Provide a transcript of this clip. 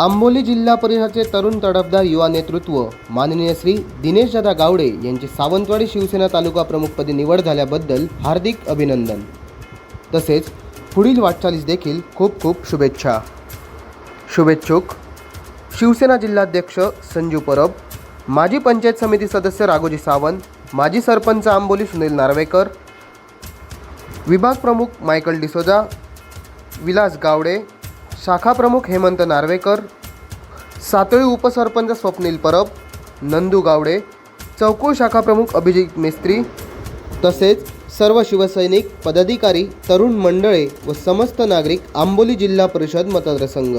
आंबोली जिल्हा परिषदेचे तरुण तडफदार युवा नेतृत्व माननीय श्री दिनेशदादा गावडे यांची सावंतवाडी शिवसेना तालुका प्रमुखपदी निवड झाल्याबद्दल हार्दिक अभिनंदन. तसेच पुढील वाटचालीस देखील खूप खूप शुभेच्छा. शुभेच्छुक. शिवसेना जिल्हाध्यक्ष संजू परब माजी पंचायत समिती सदस्य राघोजी सावंत माजी सरपंच आंबोली सुनील नार्वेकर विभाग प्रमुख मायकल डिसोजा विलास गावडे शाखाप्रमुख हेमंत नार्वेकर सातळी उपसरपंच स्वप्नील परब नंदू गावडे चौकुळ शाखाप्रमुख अभिजित मिस्त्री तसेच सर्व शिवसैनिक पदाधिकारी तरुण मंडळे व समस्त नागरिक आंबोली जिल्हा परिषद मतदारसंघ.